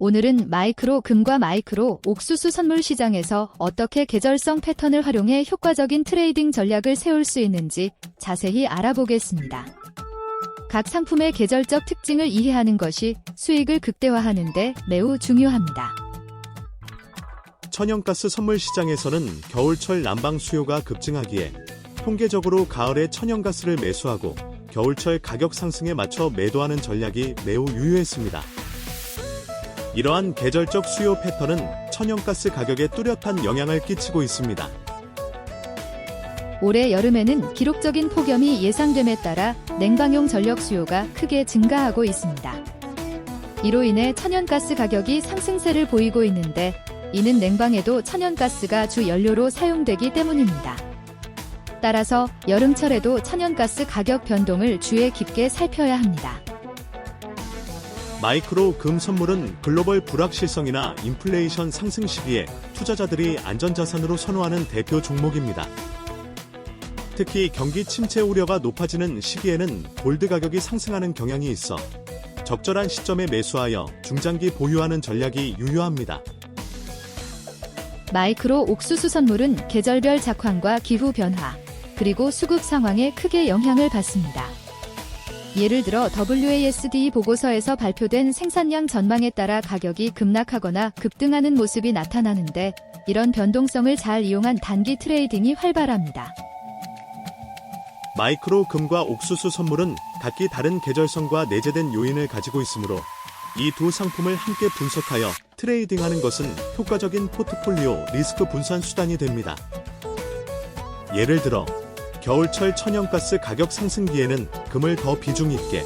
오늘은 마이크로 금과 마이크로 옥수수 선물 시장에서 어떻게 계절성 패턴을 활용해 효과적인 트레이딩 전략을 세울 수 있는지 자세히 알아보겠습니다. 각 상품의 계절적 특징을 이해하는 것이 수익을 극대화하는 데 매우 중요합니다. 천연가스 선물 시장에서는 겨울철 난방 수요가 급증하기에 통계적으로 가을에 천연가스를 매수하고 겨울철 가격 상승에 맞춰 매도하는 전략이 매우 유효했습니다. 이러한 계절적 수요 패턴은 천연가스 가격에 뚜렷한 영향을 끼치고 있습니다. 올해 여름에는 기록적인 폭염이 예상됨에 따라 냉방용 전력 수요가 크게 증가하고 있습니다. 이로 인해 천연가스 가격이 상승세를 보이고 있는데 이는 냉방에도 천연가스가 주 연료로 사용되기 때문입니다. 따라서 여름철에도 천연가스 가격 변동을 주의 깊게 살펴야 합니다. 마이크로 금 선물은 글로벌 불확실성이나 인플레이션 상승 시기에 투자자들이 안전자산으로 선호하는 대표 종목입니다. 특히 경기 침체 우려가 높아지는 시기에는 골드 가격이 상승하는 경향이 있어 적절한 시점에 매수하여 중장기 보유하는 전략이 유효합니다. 마이크로 옥수수 선물은 계절별 작황과 기후 변화, 그리고 수급 상황에 크게 영향을 받습니다. 예를 들어 WASD 보고서에서 발표된 생산량 전망에 따라 가격이 급락하거나 급등하는 모습이 나타나는데 이런 변동성을 잘 이용한 단기 트레이딩이 활발합니다. 마이크로 금과 옥수수 선물은 각기 다른 계절성과 내재된 요인을 가지고 있으므로 이 두 상품을 함께 분석하여 트레이딩하는 것은 효과적인 포트폴리오 리스크 분산 수단이 됩니다. 예를 들어 겨울철 천연가스 가격 상승기에는 금을 더 비중 있게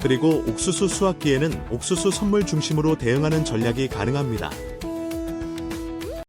그리고 옥수수 수확기에는 옥수수 선물 중심으로 대응하는 전략이 가능합니다.